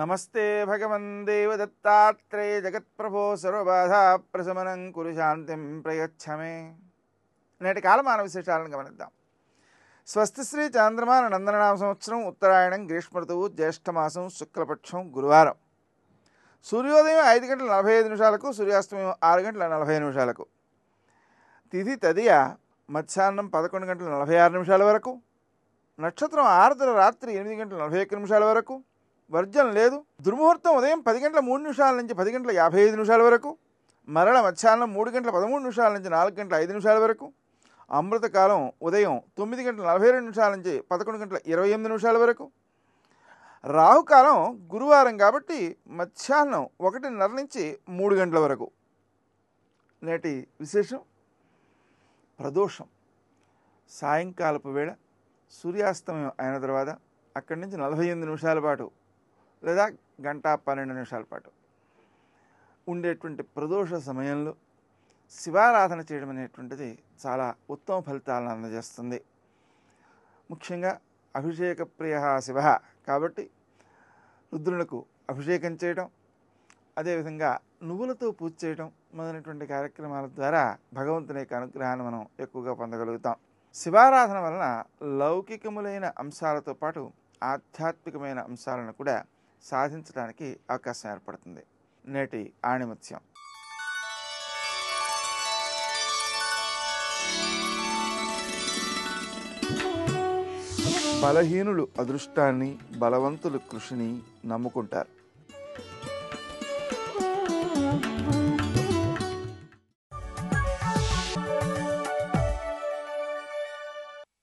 నమస్తే భగవన్ దేవదత్తాత్రేయ జగత్ప్రభో సర్వబాధా ప్రశమనం కురు శాంతిం ప్రయచ్చమే. నేటి కాలమాన విశేషాలను గమనిద్దాం. స్వస్తి శ్రీ చాంద్రమాన నందననామ సంవత్సరం ఉత్తరాయణం గ్రీష్మ ఋతువు జ్యేష్ఠమాసం శుక్లపక్షం గురువారం. సూర్యోదయం ఐదు గంటల నలభై ఐదు నిమిషాలకు సూర్యాస్తమయం ఆరు గంటల నలభై నిమిషాలకు. తిథి తదియ మధ్యాహ్నం పదకొండు గంటల నలభై ఆరు నిమిషాల వరకు. నక్షత్రం ఆరుదల రాత్రి ఎనిమిది గంటల నలభై ఒక్క నిమిషాల వరకు. వర్జం లేదు. దుర్ముహూర్తం ఉదయం పది గంటల మూడు నిమిషాల నుంచి పది గంటల యాభై ఐదు నిమిషాల వరకు మరల మధ్యాహ్నం మూడు గంటల పదమూడు నిమిషాల నుంచి నాలుగు గంటల ఐదు నిమిషాల వరకు అమృతకాలం ఉదయం తొమ్మిది గంటల నలభై రెండు నిమిషాల నుంచి పదకొండు గంటల ఇరవై ఎనిమిది నిమిషాల వరకు. రాహుకాలం గురువారం కాబట్టి మధ్యాహ్నం ఒకటిన్నర నుంచి మూడు గంటల వరకు. నేటి విశేషం ప్రదోషం. సాయంకాలపు వేళ సూర్యాస్తమయం అయిన తర్వాత అక్కడి నుంచి నలభై ఎనిమిది నిమిషాల పాటు లేదా గంట పన్నెండు నిమిషాల పాటు. ఉండేటువంటి ప్రదోష సమయంలో శివారాధన చేయడం అనేటువంటిది చాలా ఉత్తమ ఫలితాలను అందజేస్తుంది. ముఖ్యంగా అభిషేక ప్రియ శివ కాబట్టి రుద్రులకు అభిషేకం చేయడం అదేవిధంగా నువ్వులతో పూజ చేయడం మొదలైనటువంటి కార్యక్రమాల ద్వారా భగవంతుని యొక్క అనుగ్రహాన్ని మనం ఎక్కువగా పొందగలుగుతాం. శివారాధన వలన లౌకికములైన అంశాలతో పాటు ఆధ్యాత్మికమైన అంశాలను కూడా సాధించడానికి అవకాశం ఏర్పడుతుంది. నేటి ఆణిముత్యం. బలహీనులు అదృష్టాన్ని బలవంతులు కృషిని నమ్ముకుంటారు.